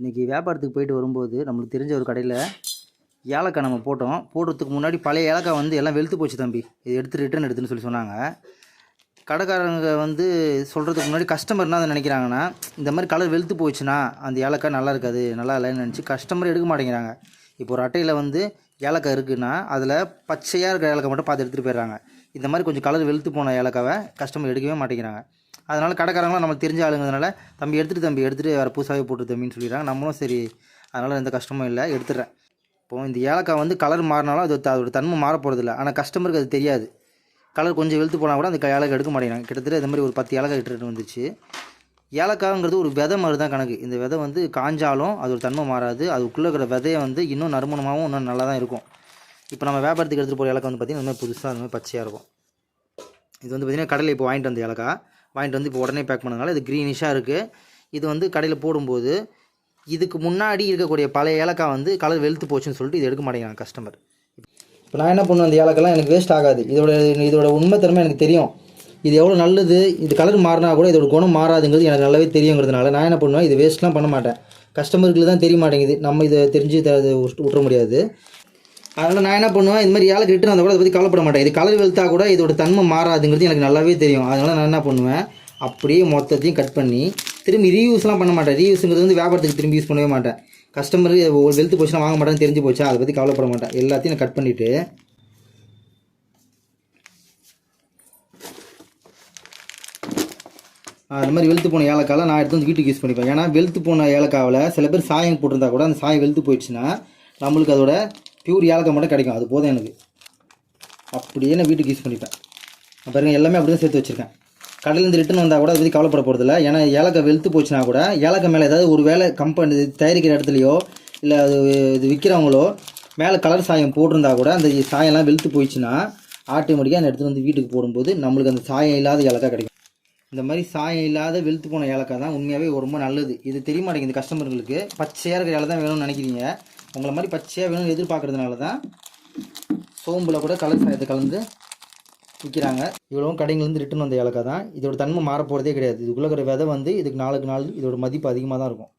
இன்றைக்கி வியாபாரத்துக்கு போயிட்டு வரும்போது நம்மளுக்கு தெரிஞ்ச ஒரு கடையில் ஏலக்காய் நம்ம போட்டோம். போடுறதுக்கு முன்னாடி பழைய ஏலக்காய் வந்து எல்லாம் வெளுத்து போச்சு தம்பி. இது எடுத்து ரிட்டர்ன் எடுத்துன்னு சொல்லி சொன்னாங்க. கடைக்காரங்க வந்து சொல்கிறதுக்கு முன்னாடி கஸ்டமர் என்ன நினைக்கிறாங்கன்னா இந்த மாதிரி கலர் வெளுத்து போச்சுன்னா அந்த ஏலக்காய் நல்லா இருக்காது நல்லா இல்லைன்னு நினச்சி கஸ்டமர் எடுக்க மாட்டேங்கிறாங்க. இப்போ ஒரு அட்டையில் வந்து ஏலக்காய் இருக்குன்னா அதில் பச்சையாக இருக்கிற ஏலக்காய் மட்டும் பார்த்து எடுத்துகிட்டு போயிடுறாங்க. இந்த மாதிரி கொஞ்சம் கலர் வெளுத்து போன ஏலக்காவை கஸ்டமர் எடுக்கவே மாட்டேங்கிறாங்க. அதனால் கடைக்காரங்களாம் நம்மளுக்கு தெரிஞ்ச ஆளுங்கிறதுனால தம்பி எடுத்துகிட்டு தம்பி எடுத்துகிட்டு வேறு புதுசாகவே போட்டு தம்பின்னு சொல்லிடுறாங்க. நம்மளும் சரி அதனால் எந்த கஷ்டமும் இல்லை எடுத்துடுறேன். இப்போது இந்த ஏலக்காய் வந்து கலர் மாறினாலும் அது த- அதோட தன்மை மாற போகிறதில்ல ஆனால் கஸ்டமருக்கு அது தெரியாது. கலர் கொஞ்சம் வெளுத்து போனால் கூட அந்த ஏலக்காய் எடுக்க மாட்டேங்கிறாங்க. கிட்டத்தட்ட இந்த மாதிரி ஒரு பத்து ஏலக்காய் எடுத்துகிட்டு வந்துச்சு ஏலக்காய்ங்கிறது ஒரு விதை மாதிரி தான் கணக்கு. இந்த விதை வந்து காஞ்சாலும் ஒரு தன்மை மாறாது. அதுக்குள்ளே இருக்கிற விதையை வந்து இன்னும் நறுமணமாகவும் இன்னும் நல்லா தான் இருக்கும். இப்போ நம்ம வியாபாரத்துக்கு எடுத்துகிட்டு போகிற ஏலக்காய் வந்து பார்த்திங்கன்னா இந்த மாதிரி புதுசாக அந்த மாதிரி பச்சையாக இருக்கும். இது வந்து பார்த்திங்கன்னா கடலில் இப்போ வாங்கிட்டு வந்த ஏலக்காய். வாங்கிட்டு வந்து இப்போ உடனே பேக் பண்ணதுனால இது க்ரீனிஷாக இருக்குது இது வந்து கடையில் போடும்போது இதுக்கு முன்னாடி இருக்கக்கூடிய பழைய ஏலக்காய் வந்து கலர் வெளுத்து போச்சுன்னு சொல்லிட்டு இது எடுக்க மாட்டேங்கிறாங்க கஸ்டமர் இப்போ நான் என்ன பண்ணுவேன் அந்த ஏலக்காய்லாம் எனக்கு வேஸ்ட் ஆகாது. இதோட இதோட உண்மை திறமை எனக்கு தெரியும். இது எவ்வளோ நல்லது இது கலர் மாறினா கூட இதோட குணம் மாறாதுங்கிறது எனக்கு நல்லாவே தெரியுங்கிறதுனால நான் என்ன பண்ணுவேன் இது வேஸ்ட்லாம் பண்ண மாட்டேன். கஸ்டமருக்கு தான் தெரிய மாட்டேங்குது. நம்ம இதை தெரிஞ்சு இதை விட்டுற முடியாது. அதனால் நான் என்ன பண்ணுவேன் இந்த மாதிரி ஏழை இட்டு வந்தால் கூட அதை பற்றி கவலைப்பட மாட்டேன். இது கலர் வெளுத்தா கூட இதோட தன்மை மாறாதுங்கிறது எனக்கு நல்லாவே தெரியும். அதனால் நான் என்ன பண்ணுவேன் அப்படியே மொத்தத்தையும் கட் பண்ணி திரும்பி ரீயூஸ்லாம் பண்ண மாட்டேன். ரீயூஸுங்கிறது வந்து வியாபாரத்துக்கு திரும்பி யூஸ் பண்ணவே மாட்டேன். கஸ்டமர் ஒரு வெளுத்து போச்சுன்னா வாங்க மாட்டேன்னு தெரிஞ்சு போச்சா அதை பற்றி கவலைப்பட மாட்டேன். எல்லாத்தையும் நான் கட் பண்ணிவிட்டு அது மாதிரி வெளுத்து போன ஏலக்காவில் நான் எடுத்து வந்து வீட்டுக்கு யூஸ் பண்ணிப்பேன். ஏன்னா வெளுத்து போன ஏலக்காவில் சில பேர் சாயம் போட்டிருந்தா கூட அந்த சாயம் வெளுத்து போயிடுச்சுன்னா நம்மளுக்கு அதோட பியூர் ஏலக்காய் மட்டும் கிடைக்கும். அது போதும் எனக்கு. அப்படியே நான் வீட்டுக்கு யூஸ் பண்ணிப்பேன். நான் எல்லாமே அப்படி தான் சேர்த்து வச்சுருக்கேன். கடலேருந்து ரிட்டன் வந்தால் கூட அதை பற்றி கவலைப்பட போகிறதில்ல ஏன்னா ஏலக்காய் வெளுத்து போச்சுன்னா கூட ஏலக்காய் மேலே ஏதாவது ஒரு வேலை கம்பெனி தயாரிக்கிற இடத்துலையோ இல்லை அது இது விற்கிறவங்களோ மேலே கலர் சாயம் போட்டிருந்தா கூட அந்த சாயம்லாம் வெளுத்து போயிடுச்சுன்னா ஆட்டோமேட்டிக்காக அந்த இடத்துல வந்து வீட்டுக்கு போடும்போது நம்மளுக்கு அந்த சாயம் இல்லாத ஏலக்காய் கிடைக்கும். இந்த மாதிரி சாயம் இல்லாத வெளுத்து போன ஏலக்காய் தான் உண்மையாகவே ரொம்ப நல்லது. இது தெரிய மாட்டேங்குது கஸ்டமர்களுக்கு பச்சையாக இருக்கிற ஏலை தான் வேணும்னு நினைக்கிறீங்க. உங்களை மாதிரி பச்சையாக வேணும்னு எதிர்பார்க்குறதுனால தான் சோம்பில் கூட கலர் சாயத்தை கலந்து விற்கிறாங்க இவ்வளவும் கடைங்கள்லேருந்து ரிட்டன் வந்த ஏலக்காய் தான். இதோட தன்மை மாற போகிறதே கிடையாது. இதுக்குள்ளே இருக்கிற விதை வந்து இதுக்கு நாளுக்கு நாள் இதோட மதிப்பு அதிகமாக தான் இருக்கும்.